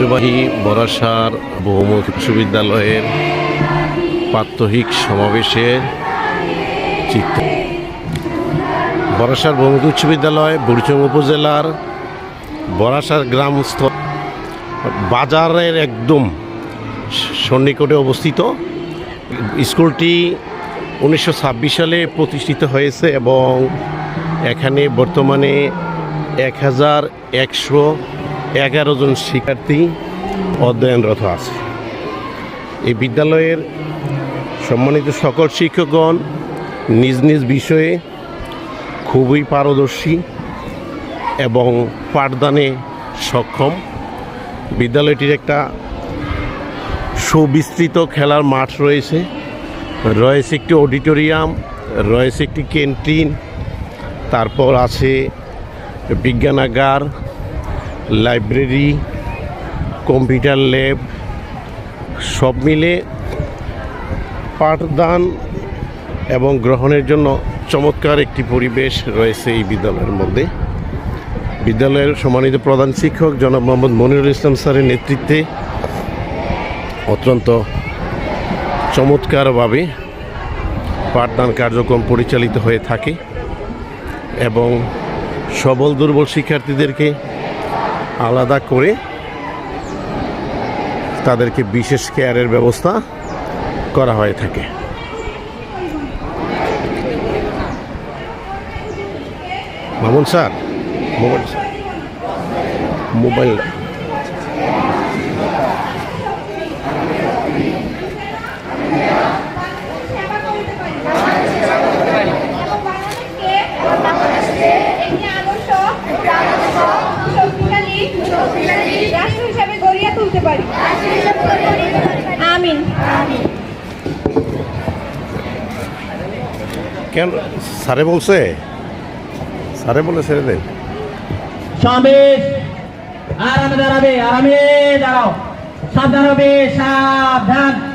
ঐতিহ্যবাহী বরাসার বহুমুখ বিশ্ববিদ্যালয়ের প্রাত্যহিক সমাবেশের চিত্র বরাসার বহুমুখ উচ্চ বিদ্যালয় বুড়িচং উপজেলার বরাসার গ্রামস্থ বাজারের একদম সন্নিকটে অবস্থিত। স্কুলটি উনিশশো ছাব্বিশ সালে প্রতিষ্ঠিত হয়েছে এবং এখানে বর্তমানে এক হাজার একশো এগারো জন শিক্ষার্থী অধ্যয়নরত আছে। এই বিদ্যালয়ের সম্মানিত সকল শিক্ষকগণ নিজ নিজ বিষয়ে খুবই পারদর্শী এবং পাঠদানে সক্ষম। বিদ্যালয়টির একটা সুবিস্তৃত খেলার মাঠ রয়েছে। রয়েছে একটি অডিটোরিয়াম, রয়েছে একটি ক্যান্টিন, তারপর আছে বিজ্ঞানাগার লাইব্রেরি, কম্পিউটার ল্যাব, সব মিলে পাঠদান এবং গ্রহণের জন্য চমৎকার একটি পরিবেশ রয়েছে এই বিদ্যালয়ের মধ্যে। বিদ্যালয়ের সম্মানিত প্রধান শিক্ষক জনাব মোহাম্মদ মনিরুল ইসলাম স্যারের নেতৃত্বে অত্যন্ত চমৎকারভাবে পাঠদান কার্যক্রম পরিচালিত হয়ে থাকে এবং সবল দুর্বল শিক্ষার্থীদেরকে আলাদা করে তাদেরকে বিশেষ কেয়ারের ব্যবস্থা করা হয়ে থাকে। Mamun sir mobile sir. Mobile কেন? স্যারে বলছে? স্যারে বলে ছেড়ে দেন। আরামে দাঁড়াবে আরামে দাঁড়াও। সাবধান হবে সাবধান।